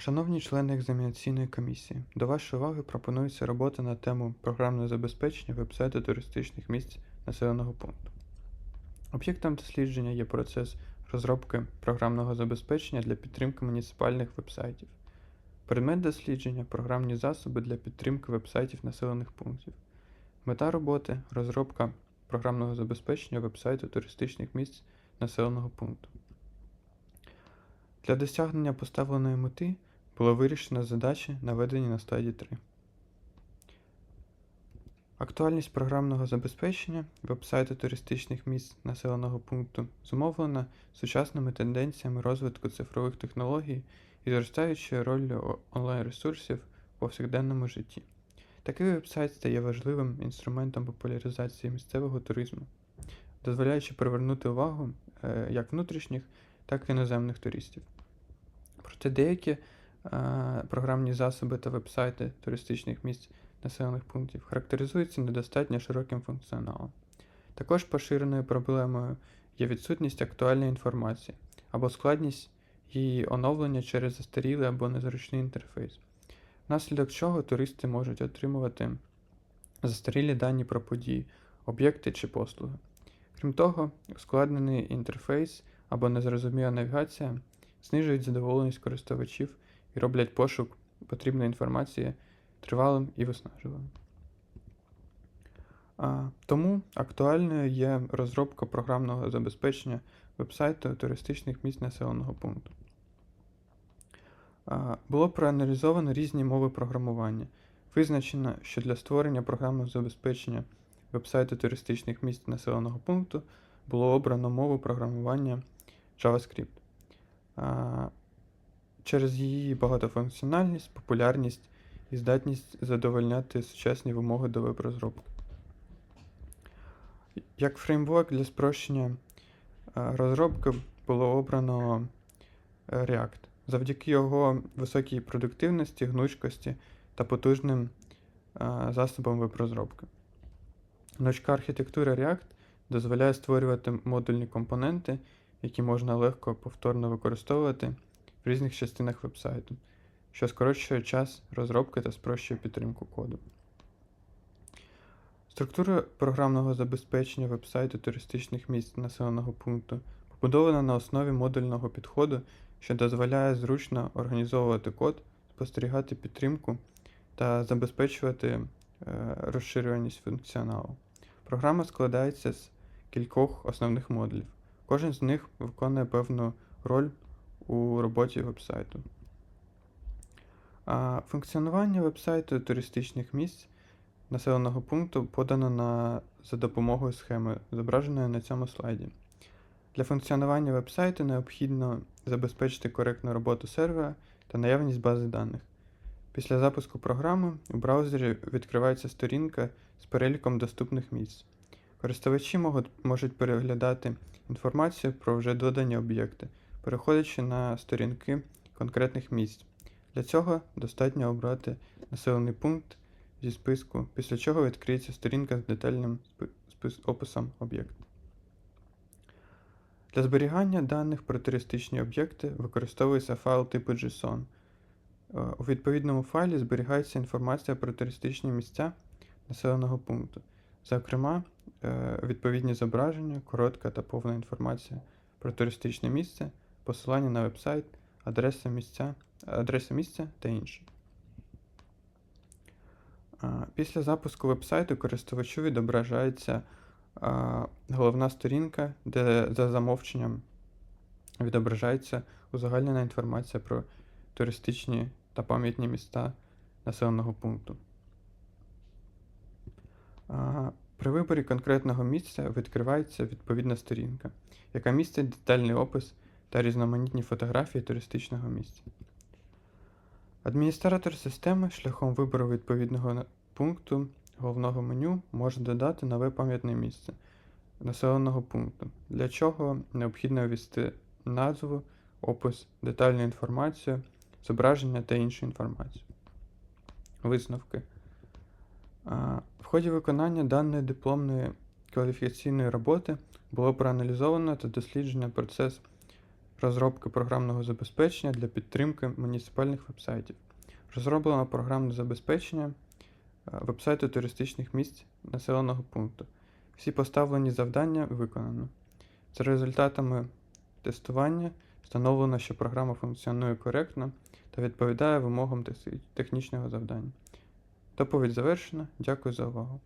Шановні члени екзаменаційної комісії, до вашої уваги пропонується робота на тему програмне забезпечення веб-сайту туристичних місць населеного пункту. Об'єктом дослідження є процес розробки програмного забезпечення для підтримки муніципальних веб-сайтів. Предмет дослідження програмні засоби для підтримки веб-сайтів населених пунктів. Мета роботи розробка програмного забезпечення веб-сайту туристичних місць населеного пункту. Для досягнення поставленої мети було вирішено задачі, наведені на стадії 3. Актуальність програмного забезпечення веб-сайту туристичних місць населеного пункту зумовлена сучасними тенденціями розвитку цифрових технологій і зростаючою роллю онлайн-ресурсів в повсякденному житті. Такий веб-сайт стає важливим інструментом популяризації місцевого туризму, дозволяючи привернути увагу е, як внутрішніх, так і іноземних туристів. Проте деякі програмні засоби та веб-сайти туристичних місць населених пунктів характеризуються недостатньо широким функціоналом. Також поширеною проблемою є відсутність актуальної інформації або складність її оновлення через застарілий або незручний інтерфейс, внаслідок чого туристи можуть отримувати застарілі дані про події, об'єкти чи послуги. Крім того, ускладнений інтерфейс або незрозуміла навігація знижують задоволеність користувачів і роблять пошук потрібної інформації тривалим і виснажливим. А, тому актуальною є розробка програмного забезпечення вебсайту туристичних місць населеного пункту. А, було проаналізовано різні мови програмування. Визначено, що для створення програмного забезпечення вебсайту туристичних місць населеного пункту було обрано мову програмування JavaScript. А, через її багатофункціональність, популярність і здатність задовольняти сучасні вимоги до веб-розробки. Як фреймворк для спрощення розробки було обрано е, React. Завдяки його високій продуктивності, гнучкості та потужним засобам веб-розробки. Гнучка архітектура React дозволяє створювати модульні компоненти, які можна легко повторно використовувати в різних частинах вебсайту, що скорочує час розробки та спрощує підтримку коду. Структура програмного забезпечення вебсайту туристичних місць населеного пункту побудована на основі модульного підходу, що дозволяє зручно організовувати код, спостерігати підтримку та забезпечувати е, розширюваність функціоналу. Програма складається з кількох основних модулів. Кожен з них виконує певну роль у роботі вебсайту. А функціонування вебсайту туристичних місць населеного пункту подано на, за допомогою схеми, зображеної на цьому слайді. Для функціонування вебсайту необхідно забезпечити коректну роботу сервера та наявність бази даних. Після запуску програми у браузері відкривається сторінка з переліком доступних місць. Користувачі можуть, переглядати інформацію про вже додані об'єкти, переходячи на сторінки конкретних місць. Для цього достатньо обрати населений пункт зі списку, після чого відкриється сторінка з детальним описом об'єкту. Для зберігання даних про туристичні об'єкти використовується файл типу JSON. Е, У відповідному файлі зберігається інформація про туристичні місця населеного пункту. Зокрема, е, відповідні зображення, коротка та повна інформація про туристичне місце, посилання на вебсайт, адреса місця, адреса місця та інше. Після запуску вебсайту користувачу відображається головна сторінка, де за замовченням відображається узагальнена інформація про туристичні та пам'ятні міста населеного пункту. При виборі конкретного місця відкривається відповідна сторінка, яка містить детальний опис та різноманітні фотографії туристичного місця. Адміністратор системи шляхом вибору відповідного пункту головного меню може додати нове пам'ятне місце населеного пункту, для чого необхідно ввести назву, опис, детальну інформацію, зображення та іншу інформацію. Висновки. В ході виконання даної дипломної кваліфікаційної роботи було проаналізовано та досліджено процес розробки програмного забезпечення для підтримки муніципальних вебсайтів. Розроблено програмне забезпечення е, вебсайту туристичних місць населеного пункту. Всі поставлені завдання виконано. За результатами тестування встановлено, що програма функціонує коректно та відповідає вимогам технічного завдання. Доповідь завершена. Дякую за увагу.